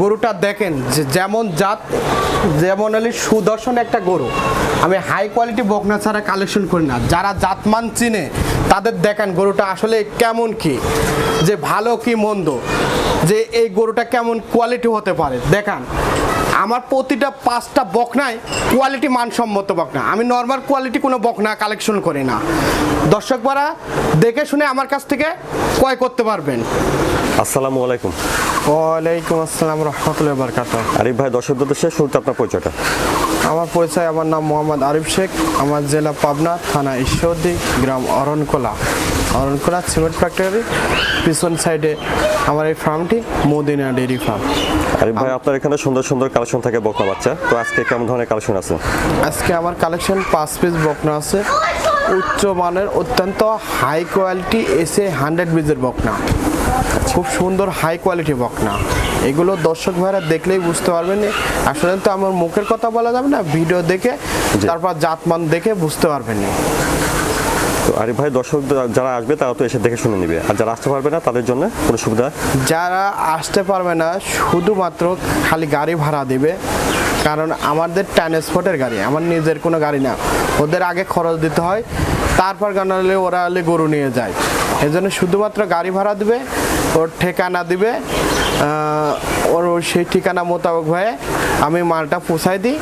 গরুটা দেখেন যে যেমন জাত, যেমন হলে সুদর্শন একটা গরু। আমি হাই কোয়ালিটি বকনা ছাড়া কালেকশন করি না। যারা জাতমান চিনে, তাদের দেখেন গরুটা আসলে কেমন কি, যে ভালো কি মন্দ, যে এই গরুটা কেমন কোয়ালিটি হতে পারে। দেখান, আমার প্রতিটা পাঁচটা বকনায় কোয়ালিটি মানসম্মত বকনা। আমি নর্মাল কোয়ালিটি কোনো বকনা কালেকশন করি না। দর্শকরা দেখে শুনে আমার কাছ থেকে ক্রয় করতে পারবেন। আসসালামু আলাইকুম। ওয়ালাইকুম আসসালাম রহমতুল্লাহ বরকাত আরিফ ভাই দর্শকদের দেশে শুরুতে আপনার পরিচয়টা। আমার পরিচয় আমার নাম মোহাম্মদ আরিফ শেখ। আমার জেলা পাবনা থানা ঈশ্বরদী গ্রাম অরণকোলা। অরণকোলা সিমেন্ট ফ্যাক্টরি পিছন সাইডে আমার এই ফার্মটি মদিনা ডেয়ারি ফার্ম আরিফ ভাই আপনার এখানে সুন্দর সুন্দর কালেকশন থাকে বকনা বাচ্চা। তো আজকে কেমন ধরনের কালেকশন আছে? আজকে আমার কালেকশন পাঁচ পিস বকনা আছে। উচ্চ মানের অত্যন্ত হাই কোয়ালিটি এসে হান্ড্রেড বীজের বকনা। খুব সুন্দর হাই কোয়ালিটি বকনা। এগুলো দর্শক ভাইরা দেখলেই বুঝতে পারবেন। আসলে তো আমার মুখের কথা বলা যাবে না ভিডিও দেখে তারপর জাতমান দেখে বুঝতে পারবেন। তো আরিফ ভাই দর্শক যারা আসবে তারা তো এসে দেখে শুনে নিবে। আর যারা আসতে পারবে না তাদের জন্য কোনো সুবিধা? যারা আসতে পারবে না শুধুমাত্র খালি গাড়ি ভাড়া দিবে। কারণ আমাদের ট্রান্সপোর্টের গাড়ি আমার নিজের কোনো গাড়ি না। ওদের আগে খরচ দিতে হয়। তারপর গানালে ওরা হলে গরু নিয়ে যায়। এই জন্য শুধুমাত্র গাড়ি ভাড়া দিবে ওর ঠিকানা দিবে ওর সেই ঠিকানা মোতাবেক হয়ে আমি মালটা পোষাই দিই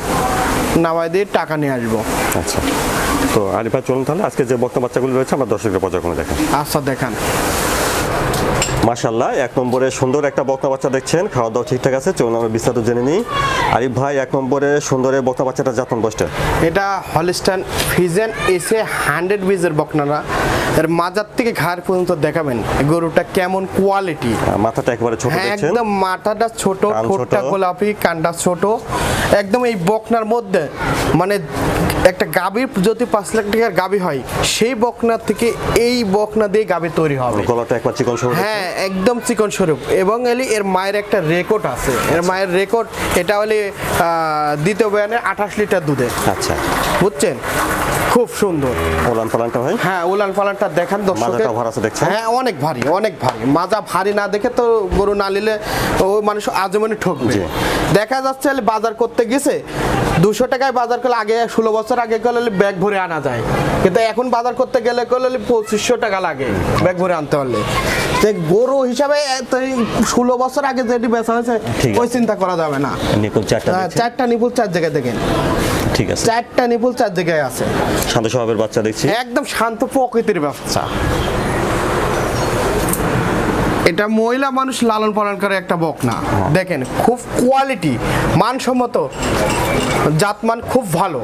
নামাই দিয়ে টাকা নিয়ে আসব। আচ্ছা। তো আরিফা চলুন তাহলে। আজকে যে বক্তা বাচ্চাগুলো রয়েছে আমার দর্শকদের পর্যায়ক্রমে দেখেন আচ্ছা দেখান। মাশাল্লাহ এক নম্বরে সুন্দর একটা বকনা বাচ্চা দেখছেন। খাওয়া দাওয়া ঠিকঠাক আছে চলুন আমরা বিস্তারিত জেনে নিই। আরিফ ভাই এক নম্বরে সুন্দরের বকনা বাচ্চাটা যাতন বসটা এটা হলিস্টান ফিজেন এসে হান্ড্রেড বিজের বকনারা এর মাজার থেকে ঘাড় পর্যন্ত দেখাবেন গরুটা কেমন কোয়ালিটি মাথাটা একেবারে ছোট হ্যাঁ দেখছেন। একদম মাথাটা ছোট ঠোঁটটা গোলাপি কানটা ছোট। একদম এই বকনার মধ্যে মানে একটা গাভীর যদি পাঁচ লাখ টাকার গাভী হয় সেই বকনার থেকে এই বকনা দিয়ে গাভী তৈরি হবে। গলাটা একবার চিকন সরু হ্যাঁ একদম চিকন স্বরূপ। এবং এলি এর মায়ের একটা রেকর্ড আছে। এর মায়ের রেকর্ড এটা হলে দ্বিতীয় বয়ানে আঠাশ লিটার দুধে আচ্ছা। বুঝছেন? খুব সুন্দর। ওলান পালানটা ভাই? হ্যাঁ উলান পালানটা দেখান দর্শকের। ভার আছে দেখছেন? হ্যাঁ অনেক ভারী অনেক ভারী। মাজা ভারী না দেখে তো গরু না নিলে ও মানুষ আজমানি ঠকবে। দেখা যাচ্ছে বাজার করতে গেছে দুশো টাকায় বাজার করলে আগে ষোলো বছর আগে করলে ব্যাগ ভরে আনা যায়। কিন্তু এখন বাজার করতে গেলে করলে পঁচিশশো টাকা লাগে ব্যাগ ভরে আনতে পারলে যে গরু হিসাবে ষোলো বছর আগে যেটি বেচা হয়েছে ওই চিন্তা করা যাবে না। নিকুল চারটা হ্যাঁ, চারটা নিপুল চার জায়গায় দেখেন। ঠিক আছে। চারটা নিপুল চার জায়গায় আছে। শান্ত স্বভাবের বাচ্চা দেখছি। একদম শান্ত প্রকৃতির বাচ্চা। এটা মহিলা মানুষ লালন পালন করে একটা বক না দেখেন খুব কোয়ালিটি মানসম্মত জাতমান খুব ভালো।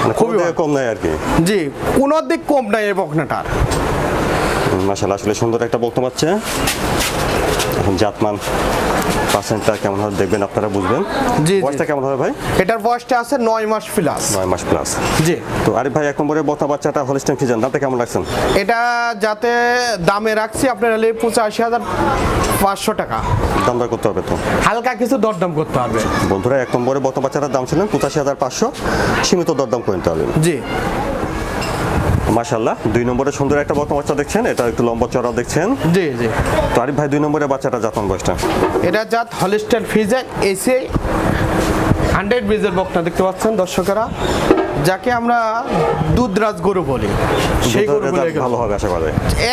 মানে খুবই খুবই কম নাই আর কি। জি কোনো দিক কম নাই এই বকনাটার। মাসাল আসলে সুন্দর একটা বক্তব্য বাচ্চা এখন জাতমান পার্সেন্টটা কেমন হবে দেখবেন আপনারা বুঝবেন। জি। বয়সটা কেমন হবে ভাই? এটার বয়সটা আছে নয় মাস প্লাস নয় মাস প্লাস জি। তো আরিফ ভাই এক নম্বরে বক্তা বাচ্চাটা হলিস্টেন ফিজান দাঁতে কেমন রাখছেন? এটা যাতে দামে রাখছি আপনার হাজার পাঁচশো টাকা। দাম দর করতে হবে তো? হালকা কিছু দরদাম করতে হবে। বন্ধুরা এক নম্বরে বক্তা বাচ্চাটার দাম ছিলেন পঁচাশি হাজার পাঁচশো সীমিত দরদাম করে নিতে হবে। জি। মাশাল্লাহ দুই নম্বরে সুন্দর একটা বক্তা বাচ্চা দেখছেন এটা একটু লম্বা চড়া দেখছেন। জি জি। তো আরিফ ভাই দুই নম্বরে বাচ্চাটা জাতন বয়সটা। এটা জাত হলিস্টার ফিজেন এসে হান্ড্রেড বিজের বকনা দেখতে পাচ্ছেন দর্শকেরা। যাকে আমরা দুধরাজ গরু বলি। সেই গরুগুলো ভালো হবে আশা করে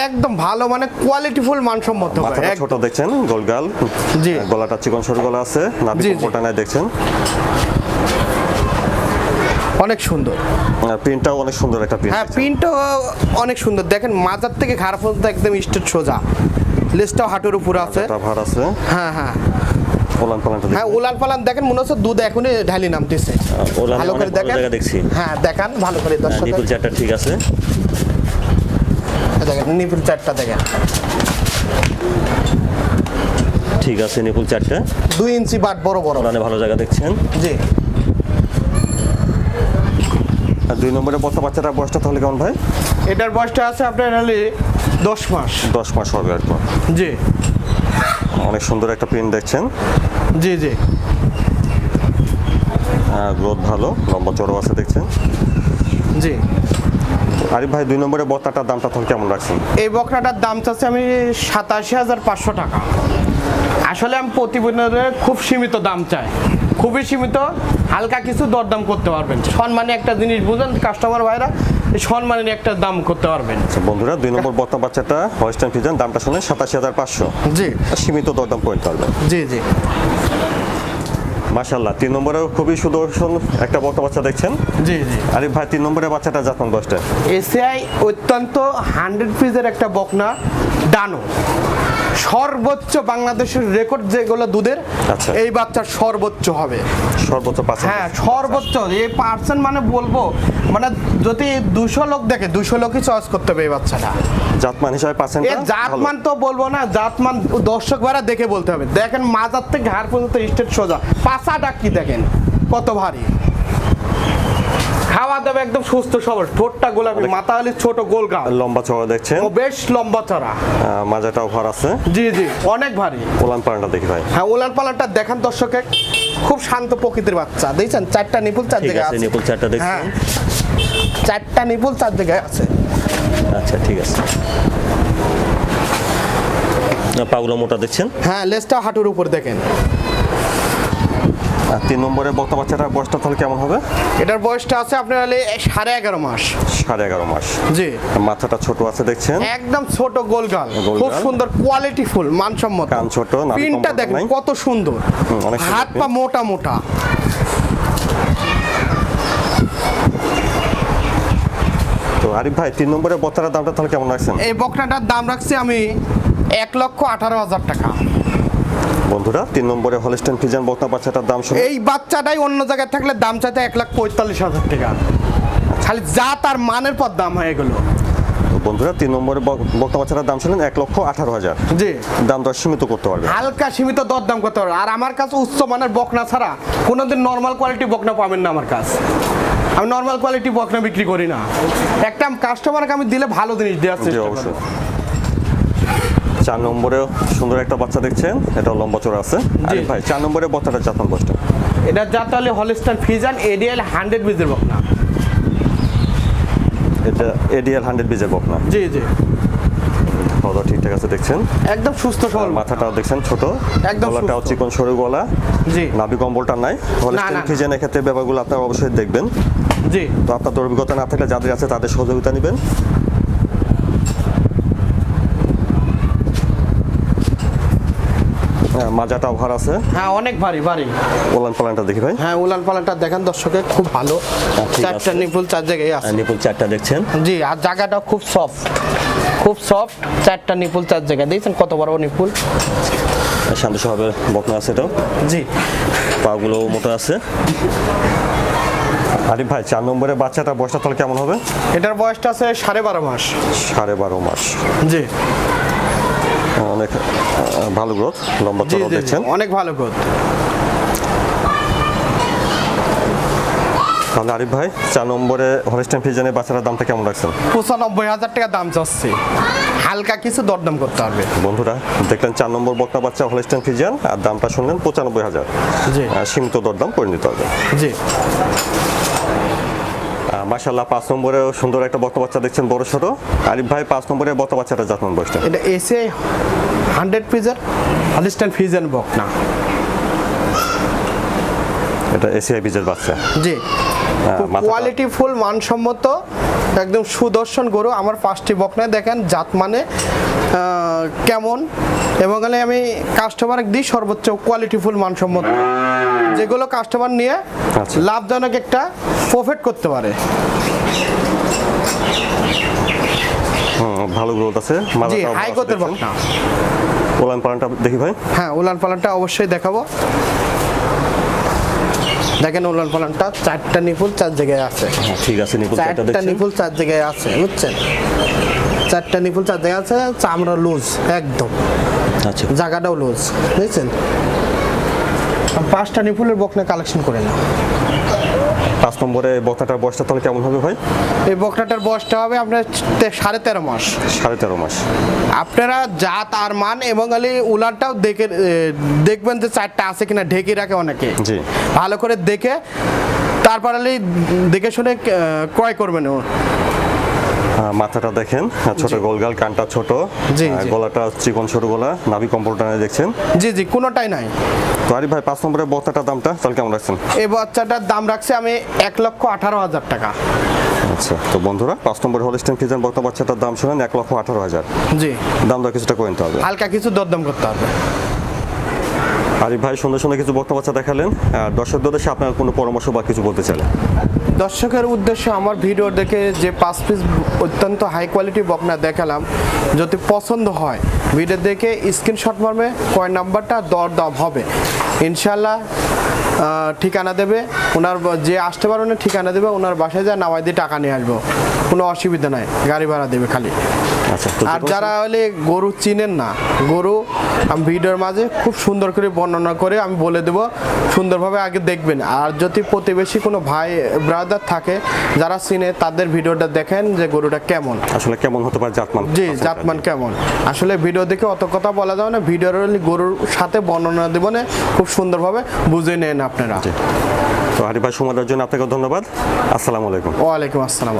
একদম ভালো মানে কোয়ালিটিফুল মানসম্মত হবে। মাথাটা ছোট দেখছেন গোলগাল। জি। গলাটা চিকন সরু গলা আছে নাভি জি। নাই দেখছেন। অনেক সুন্দর। প্রিন্টটাও অনেক সুন্দর একটা প্রিন্ট হ্যাঁ প্রিন্টও অনেক সুন্দর। দেখেন মাজার থেকে ঘাড় পর্যন্ত একদম স্ট্রেট সোজা। লেজটাও হাঁটুর উপর আছে। এটা ভার আছে। হ্যাঁ হ্যাঁ। ওলান পালানটা হ্যাঁ উলান পালান দেখেন মনে হচ্ছে দুধ এখনই ঢালি নামতেছে। ওলানে ভালো করে দেখেন। দেখছি। হ্যাঁ দেখান ভালো করে দর্শক নিপুল চারটা ঠিক আছে। দেখেন নিপুল চারটা দেখেন। ঠিক আছে নিপুল চারটা দুই ইঞ্চি বাট বড় বড়। ওলানে ভালো জায়গা দেখছেন। জি। আর দুই নম্বরে বর্তা বাচ্চাটা বয়সটা তাহলে কেমন ভাই? এটার বয়সটা আছে আপনার হলে দশ মাস। দশ মাস হবে আর জি। অনেক সুন্দর একটা প্রিন্ট দেখছেন। জি জি। হ্যাঁ গ্রোথ ভালো লম্বা চড়ো আছে দেখছেন। জি। আরিফ ভাই দুই নম্বরে বর্তাটার দামটা তখন কেমন রাখছেন? এই বকরাটার দাম চাচ্ছে আমি সাতাশি হাজার পাঁচশো টাকা। আসলে আমি প্রতিবেদনে খুব সীমিত দাম চাই। খুবই সীমিত হালকা কিছু দরদাম করতে পারবেন। সম্মানী একটা জিনিস বুঝেন কাস্টমার ভাইরা এই সম্মানী একটা দাম করতে পারবেন। আচ্ছা, বন্ধুরা দুই নম্বর বর্তমান বাচ্চাটা হোয়াইস্টার্ন ফিজান দামটা শুনে সাতাশি হাজার পাঁচশো। জি। সীমিত দরদাম করে নিতে পারবেন। জি জি। মাশাল্লাহ তিন নম্বরেও খুবই সুদর্শন একটা বর্তমান বাচ্চা দেখছেন। জি জি। আরে ভাই তিন নম্বরের বাচ্চাটা জাতমান দশটা এসিআই অত্যন্ত হান্ড্রেড পিসের একটা বকনা ডানো। সর্বোচ্চ বাংলাদেশের রেকর্ড যেগুলো দুধের আচ্ছা। এই বাচ্চার সর্বোচ্চ হবে। সর্বোচ্চ হ্যাঁ সর্বোচ্চ। এই পার্সেন্ট মানে বলব মানে যদি দুশো লোক দেখে দুশো লোকই চয়েস করতে হবে এই বাচ্চাটা। জাতমান হিসাবে এ জাতমান তো বলব না জাতমান দর্শক ভাড়া দেখে বলতে হবে। দেখেন মাজার থেকে ঘাড় পর্যন্ত স্টেট সোজা। পাশাটা কি দেখেন? কত ভারী? খাওয়া দাওয়া একদম সুস্থ সবল। ঠোঁটটা গোলাপি মাথা হলে ছোট গোল গা লম্বা চওড়া দেখছেন? ও বেশ লম্বা চড়া মাজাটাও ভর আছে। জি জি অনেক ভারী। ওলান পাড়াটা দেখি ভাই। হ্যাঁ উলান পালানটা দেখান দর্শকে। খুব শান্ত প্রকৃতির বাচ্চা। দেখছেন? চারটা নিপুল চার জায়গায় আছে নিপুল চারটা দেখছেন হ্যাঁ। চারটা নিপুল চার জায়গায় আছে। আচ্ছা ঠিক আছে। পাগুলো মোটা দেখছেন? হ্যাঁ লেজটা হাঁটুর উপর দেখেন। তিন নম্বরের বর্তমান বাচ্চাটার বয়সটা তাহলে কেমন হবে? এটার বয়সটা আছে আপনার সাড়ে এগারো মাস। সাড়ে এগারো মাস। জি। মাথাটা ছোট আছে দেখছেন? একদম ছোট গোলগাল। খুব সুন্দর কোয়ালিটি ফুল মানসম্মত। কান ছোট, পিনটা দেখেন কত সুন্দর। হাত পা মোটা মোটা। তো আরিফ ভাই তিন নম্বরের বত্তার দামটা তাহলে কেমন রাখছেন? এই বকনাটার দাম রাখছি আমি এক লক্ষ আঠারো হাজার টাকা। বন্ধুরা তিন নম্বরে হলিস্টেন ফিজান বত্তা বাচ্চাটার দাম শুনে এই বাচ্চাটাই অন্য জায়গায় থাকলে দাম চাইতে এক লাখ পঁয়তাল্লিশ হাজার টাকা। খালি যা তার মানের পর দাম হয়ে গেল। বন্ধুরা তিন নম্বরে বক্তা বাচ্চাটার দাম শুনলেন এক লক্ষ আঠারো হাজার। জি। দাম দর সীমিত করতে পারবে। হালকা সীমিত দরদাম করতে পারবে। আর আমার কাছে উচ্চ মানের বকনা ছাড়া কোনোদিন নর্মাল কোয়ালিটি বকনা পাবেন না আমার কাছে। আমি নর্মাল কোয়ালিটি বকনা বিক্রি করি না। একটা কাস্টমারকে আমি দিলে ভালো জিনিস দেওয়ার চেষ্টা করি চার নম্বরেও সুন্দর একটা বাচ্চা দেখছেন এটা লম্বা চড়া আছে। ভাই চার নম্বরে বাচ্চাটা চাতন বসটা এটা যাতে হলে হলিস্টার ফিজান এডিএল হান্ড্রেড বিজের বকনা। এটা এডিএল হান্ড্রেড বিজের বকনা। জি জি। খাওয়া ঠিকঠাক আছে দেখছেন? একদম সুস্থ সবল। মাথাটাও দেখছেন ছোট। একদম গলাটাও সুস্থ। চিকন সরু গলা। জি। নাভি কম্বলটা নাই। ফিজেনের ক্ষেত্রে ব্যাপারগুলো আপনারা অবশ্যই দেখবেন। জি। তো আপনার অভিজ্ঞতা না থাকলে যাদের আছে তাদের সহযোগিতা নেবেন। হ্যাঁ, মাজাটাও ভার আছে। হ্যাঁ অনেক ভারী ভারী। ওলান পালানটা দেখি ভাই। হ্যাঁ উলান পালানটা দেখেন দর্শকে খুব ভালো। হ্যাঁ, চারটা নিপুল চার জায়গায় আছে। নিপুল চারটা দেখছেন। জি আর জায়গাটা খুব সফট খুব সফট চারটা নিপুল চার জায়গায়। দেখছেন কত বড় নিপুল? শান্ত স্বভাবের বকনা আছে এটাও। জি। পাগুলো মোটা আছে। আরিফ ভাই চার নম্বরের বাচ্চাটা বয়সটা তাহলে কেমন হবে? এটার বয়সটা আছে সাড়ে বারো মাস। সাড়ে বারো মাস। জি। অনেক ভালো গ্রোথ লম্বা জি দেখছেন। অনেক ভালো গ্রোথ তাহলে আরিফ ভাই চার নম্বরে হলিস্টাইন ফিজনের বাচ্চাটার দামটা কেমন রাখছেন? পঁচানব্বই হাজার টাকা দাম চাচ্ছে। হালকা কিছু দরদাম করতে পারবে বন্ধুরা দেখলেন চার নম্বর বকনা বাচ্চা হলিস্টাইন ফিজিয়ান আর দামটা শুনলেন পঁচানব্বই হাজার। জি। আর সীমিত দরদাম করে নিতে হবে। জি। মাসাল্লাহ পাঁচ নম্বরেও সুন্দর একটা বক্তা বাচ্চা দেখছেন বড় ছোট। আরিফ ভাই পাঁচ নম্বরে বক্তা বাচ্চাটা জাতমান বয়সটা। এটা এসে হান্ড্রেড পিজার হলিস্টান ফিজেন বক না। এটা এসিআই বীজের বাচ্চা। জি। হ্যাঁ, কোয়ালিটি ফুল মানসম্মত একদম সুদর্শন গরু। আমার পাঁচটি বকনায় দেখেন জাত মানে কেমন। এবং আমি কাস্টমার দিই সর্বোচ্চ কোয়ালিটি ফুল মানসম্মত। যেগুলো কাস্টমার নিয়ে আচ্ছা। লাভজনক একটা প্রফিট করতে পারে। ভালো গ্রোথ আছে জি হাই আছে বকনা ওলান পালানটা দেখি ভাই। হ্যাঁ উলান পালানটা অবশ্যই দেখাবো। দেখেন উলান পালানটা চারটা নিপুল চার জায়গায় আছে। ঠিক আছে নিপুল চারটা নিপুল চার জায়গায় আছে বুঝছেন? চারটা নিপুল চার জায়গায় আছে চামড়া লুজ একদম। আচ্ছা। জায়গাটাও লুজ বুঝছেন? পাঁচটা নিপুলের বকনা কালেকশন করে নাও। পাঁচ নম্বরে বক্তাটার বয়সটা তাহলে কেমন হবে ভাই এই বকনাটার বয়সটা হবে আপনার সাড়ে তেরো মাস সাড়ে তেরো মাস আপনারা জাত আর মান এবং আলি উলানটাও দেখে দেখবেন যে চারটা আছে কিনা ঢেকে রাখে অনেকে জি। ভালো করে দেখে তারপর আলি দেখে শুনে ক্রয় করবেন ও। মাথাটা দেখেন আহ, ছোট গোলগাল কানটা ছোট। গলাটা চিকন ছোট গলা নাভি কম্পিউটার দেখছেন? জি জি কোনোটাই নাই। তো আরিফ ভাই পাঁচ নম্বরের বক্তাটার দামটা তাহলে কেমন রাখছেন? এই বাচ্চাটার দাম রাখছি আমি এক লক্ষ আঠারো হাজার টাকা। আচ্ছা তো বন্ধুরা পাঁচ নম্বর হলিস্টেন ফিজান বক্তা বাচ্চাটার দাম শুনেন এক লক্ষ আঠারো হাজার। জি। দাম দর কিছুটা করে নিতে হবে। হালকা কিছু দরদাম করতে হবে। আরিফ ভাই সুন্দর সুন্দর কিছু বক্তা বাচ্চা দেখালেন। দর্শকদের উদ্দেশ্যে আপনার কোনো পরামর্শ বা কিছু বলতে চাইলেন দর্শকের উদ্দেশ্যে আমার ভিডিও দেখে যে পাঁচ পিস অত্যন্ত হাই কোয়ালিটি বকনা দেখালাম, যদি পছন্দ হয় ভিডিও দেখে স্ক্রিনশট মারবে কয় নাম্বারটা দর দাম হবে। ইনশাল্লাহ ঠিকানা দেবে, ওনার যে আসতে পারবে না ঠিকানা দেবে, ওনার বাসায় যা নামাই দিয়ে টাকা নিয়ে আসব। কোনো অসুবিধা নাই, গাড়ি ভাড়া দেবে খালি। আর যারা হলে গরু চিনেন না গরু আমি ভিডিওর মাঝে খুব সুন্দর করে বর্ণনা করে আমি বলে দেবো সুন্দরভাবে আগে দেখবেন। আর যদি প্রতিবেশী কোনো ভাই ব্রাদার থাকে যারা চিনে তাদের ভিডিওটা দেখেন যে গরুটা কেমন। আসলে কেমন হতে পারে জাতমান? জি জাতমান কেমন। আসলে ভিডিও দেখে অত কথা বলা যাবে না ভিডিওর গরুর সাথে বর্ণনা দেবো না খুব সুন্দরভাবে বুঝে নেন আপনারা। তো ভাই সময় জন্য আপনাকে ধন্যবাদ। আসসালামু আলাইকুম। ওয়ালাইকুম আসসালাম।